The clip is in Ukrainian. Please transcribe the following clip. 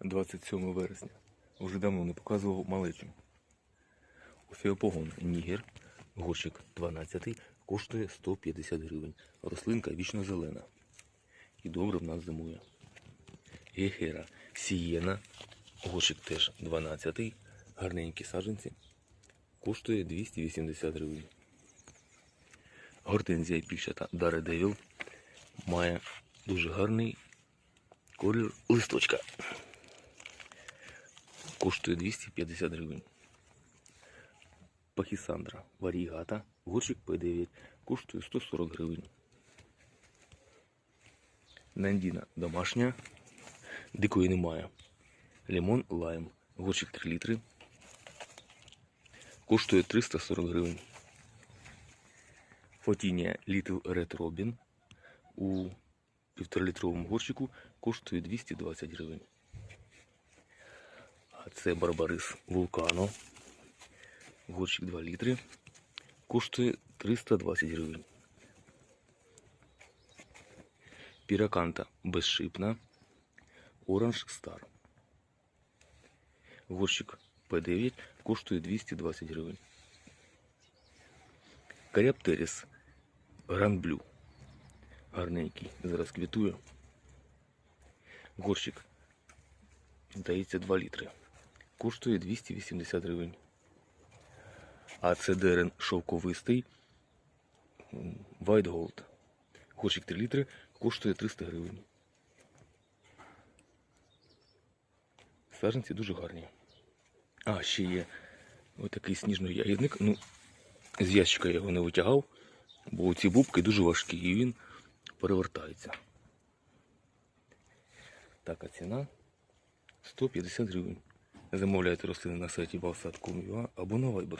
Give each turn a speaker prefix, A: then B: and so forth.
A: 27 вересня. Уже давно не показував малечу. Офіопогон Нігер, горщик 12, коштує 150 гривень. Рослинка вічно зелена. І добре в нас зимує. Гехера Сієна, горщик теж 12, гарненькі саджанці. Коштує 280 гривень. Гортензія пільчата Даре Девіл має дуже гарний колір листочка. Коштує 250 гривень. Пахісандра варігата, горщик П9, коштує 140 гривень. Нандіна домашня, дикої немає. Лимон лайм, горщик 3 літри, коштує 340 гривень. Фотінія Little Red Robin у півторалітровому горщику коштує 220 гривень. Це Барбарис Вулкано. Горщик 2 літри. Коштує 320 гривень. Піраканта безшипна. Оранж Стар. Горщик П9 коштує 220 гривень. Каріаптеріс Гранд Блю. Гарненький. Зараз квітує. Горщик. Здається 2 літри. Коштує 280 гривень. А це дерен шовковистий White Gold. Горщик 3 літри коштує 300 гривень. Саженці дуже гарні. А, ще є ось такий сніжний ягідник. Ну, з ящика я його не витягав, бо ці бубки дуже важкі і він перевертається. Так, а ціна 150 гривень. Замовляйте рослини на сайті Balsat.com.ua або на Viber.